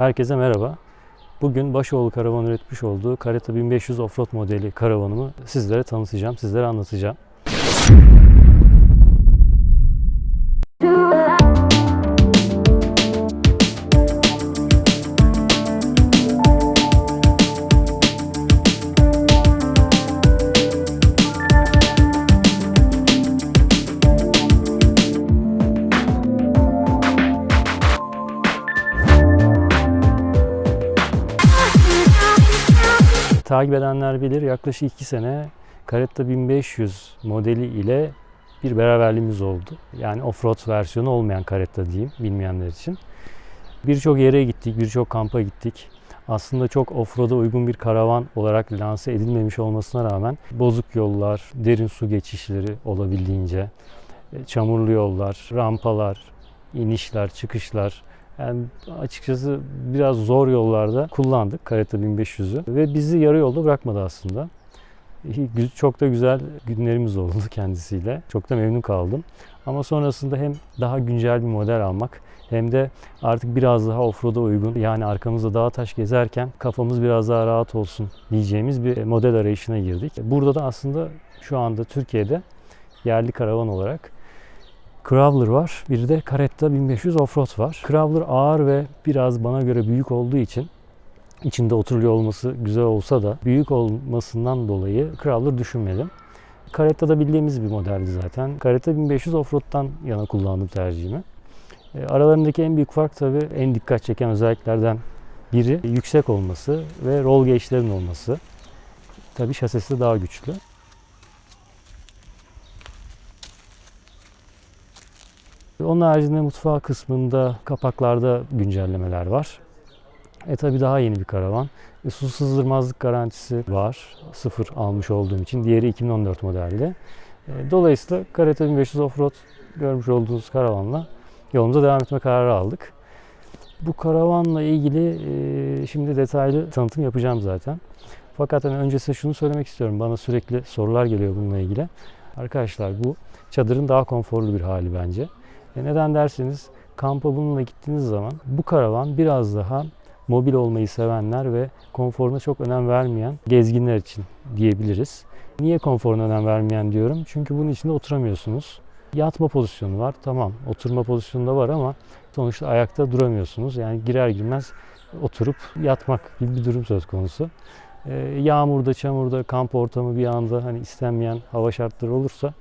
Herkese merhaba. Bugün Başoğlu Karavan üretmiş olduğu Caretta 1500 Offroad modeli karavanımı sizlere tanıtacağım, sizlere anlatacağım. Takip edenler bilir yaklaşık 2 sene Caretta 1500 modeli ile bir beraberliğimiz oldu. Yani offroad versiyonu olmayan Caretta diyeyim bilmeyenler için. Birçok yere gittik, birçok kampa gittik. Aslında çok offroad'a uygun bir karavan olarak lanse edilmemiş olmasına rağmen bozuk yollar, derin su geçişleri olabildiğince, e, çamurlu yollar, rampalar, inişler, çıkışlar, yani açıkçası biraz zor yollarda kullandık Caretta 1500'ü ve bizi yarı yolda bırakmadı aslında. Çok da güzel günlerimiz oldu kendisiyle. Çok da memnun kaldım. Ama sonrasında hem daha güncel bir model almak hem de artık biraz daha offroad'a uygun yani arkamızda dağ taş gezerken kafamız biraz daha rahat olsun diyeceğimiz bir model arayışına girdik. Burada da aslında şu anda Türkiye'de yerli karavan olarak Crawler var. Bir de Caretta 1500 Offroad var. Crawler ağır ve biraz bana göre büyük olduğu için içinde oturuluyor olması güzel olsa da büyük olmasından dolayı Crawler düşünmedim. Caretta da bildiğimiz bir modeldi zaten. Caretta 1500 Offroad'dan yana kullandım tercihimi. E, Aralarındaki en büyük fark tabii en dikkat çeken özelliklerden biri yüksek olması ve roll gage'lerin olması. Tabii şasisi de daha güçlü. Onun haricinde mutfağı kısmında kapaklarda güncellemeler var. E tabi daha yeni bir karavan. E, su sızdırmazlık garantisi var. Sıfır almış olduğum için. Diğeri 2014 modelli. E, dolayısıyla Caretta 1500 Offroad görmüş olduğunuz karavanla yolumuza devam etme kararı aldık. Bu karavanla ilgili e, şimdi detaylı tanıtım yapacağım zaten. Fakat hani öncesinde şunu söylemek istiyorum. Bana sürekli sorular geliyor bununla ilgili. Arkadaşlar bu çadırın daha konforlu bir hali bence. E neden derseniz kampa bununla gittiğiniz zaman bu karavan biraz daha mobil olmayı sevenler ve konforuna çok önem vermeyen gezginler için diyebiliriz. Niye konforuna önem vermeyen diyorum? Çünkü bunun içinde oturamıyorsunuz. Yatma pozisyonu var. Tamam oturma pozisyonu da var ama sonuçta ayakta duramıyorsunuz. Yani girer girmez oturup yatmak gibi bir durum söz konusu. Ee, yağmurda, çamurda, kamp ortamı bir anda hani istenmeyen hava şartları olursa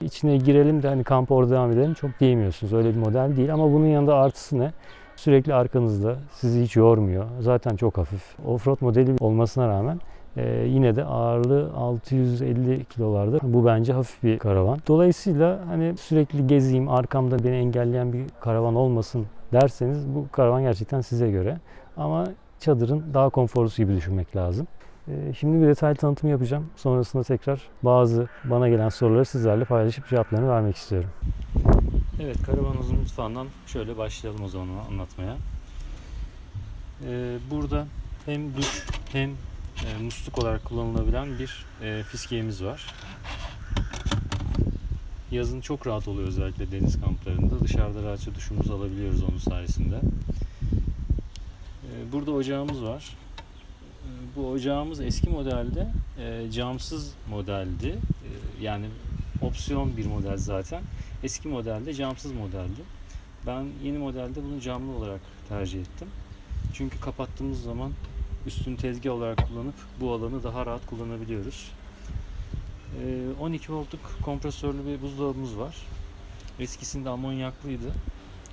içine girelim de hani kampa orada devam edelim çok diyemiyorsunuz. Öyle bir model değil ama bunun yanında artısı ne? Sürekli arkanızda sizi hiç yormuyor. Zaten çok hafif. Offroad modeli olmasına rağmen e, yine de ağırlığı 650 kilolarda. Bu bence hafif bir karavan. Dolayısıyla hani sürekli gezeyim, arkamda beni engelleyen bir karavan olmasın derseniz bu karavan gerçekten size göre. Ama çadırın daha konforlusu gibi düşünmek lazım. Ee, Şimdi bir detaylı tanıtım yapacağım. Sonrasında tekrar bazı bana gelen soruları sizlerle paylaşıp cevaplarını vermek istiyorum. Evet, karavanımızın mutfağından şöyle başlayalım o zaman anlatmaya. Ee, Burada hem duş hem e, musluk olarak kullanılabilen bir e, fiskiyemiz var. Yazın çok rahat oluyor özellikle deniz kamplarında. Dışarıda rahatça duşumuzu alabiliyoruz onun sayesinde. Ee, Burada ocağımız var. Ee, Bu ocağımız eski modelde e, camsız modeldi. Ee, Yani opsiyon bir model zaten. Eski modelde camsız modeldi. Ben yeni modelde bunu camlı olarak tercih ettim. Çünkü kapattığımız zaman üstünü tezgah olarak kullanıp bu alanı daha rahat kullanabiliyoruz. Ee, 12 voltluk kompresörlü bir buzdolabımız var. Eskisinde amonyaklıydı.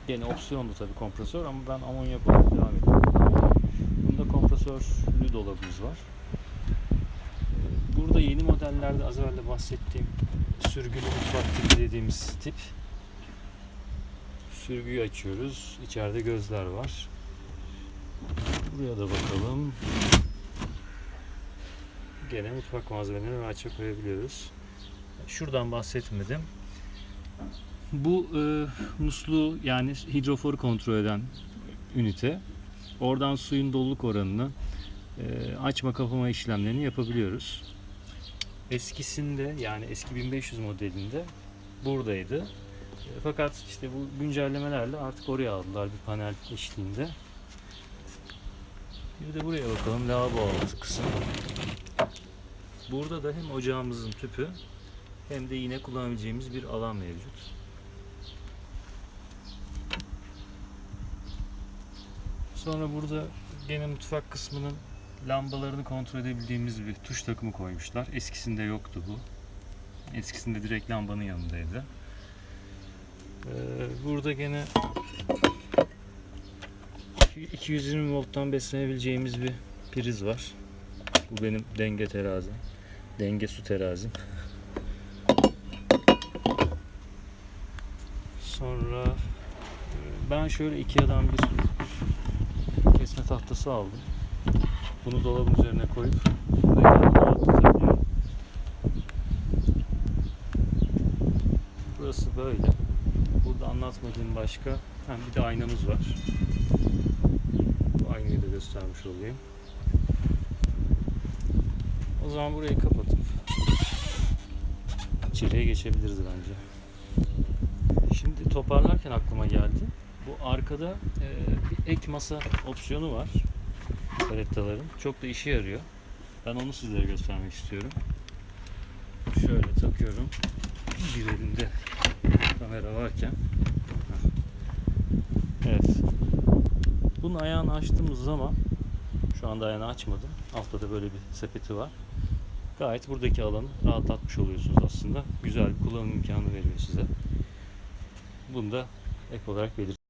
Gene opsiyondu tabii kompresör ama ben amonyak olarak devam ettim. Kompresörlü dolabımız var. Ee, Burada yeni modellerde az evvel de bahsettiğim sürgülü mutfak tipi dediğimiz tip. Sürgüyü açıyoruz. İçeride gözler var. Buraya da bakalım. Gene mutfak malzemelerini rahatça koyabiliyoruz. Şuradan bahsetmedim. Bu e, musluğu yani hidroforu kontrol eden ünite. Oradan suyun doluluk oranını e, açma kapama işlemlerini yapabiliyoruz. Eskisinde yani eski 1500 modelinde buradaydı. E, Fakat işte bu güncellemelerle artık oraya aldılar bir panel eşliğinde. Bir de buraya bakalım lavabo altı kısım. Burada da hem ocağımızın tüpü hem de yine kullanabileceğimiz bir alan mevcut. Sonra burada gene mutfak kısmının lambalarını kontrol edebildiğimiz bir tuş takımı koymuşlar. Eskisinde yoktu bu. Eskisinde direkt lambanın yanındaydı. Ee, burada gene 220 volttan beslenebileceğimiz bir priz var. Bu benim denge terazim. Denge su terazim. Sonra e, ben şöyle Ikea'dan bir tahtası aldım. Bunu dolabın üzerine koyup. Burası böyle. Burada anlatmadığım başka hem bir de aynamız var. Bu aynayı da göstermiş olayım. O zaman burayı kapatıp içeriye geçebiliriz bence. Şimdi toparlarken aklıma geldi. Bu arkada e, bir ek masa opsiyonu var. Karettaların. Çok da işe yarıyor. Ben onu sizlere göstermek istiyorum. Şöyle takıyorum. Bir elimde kamera varken. Evet. Bunun ayağını açtığımız zaman şu anda ayağını açmadım. Altta da böyle bir sepeti var. Gayet buradaki alanı rahatlatmış oluyorsunuz aslında. Güzel bir kullanım imkanı veriyor size. Bunu da ek olarak belirteyim.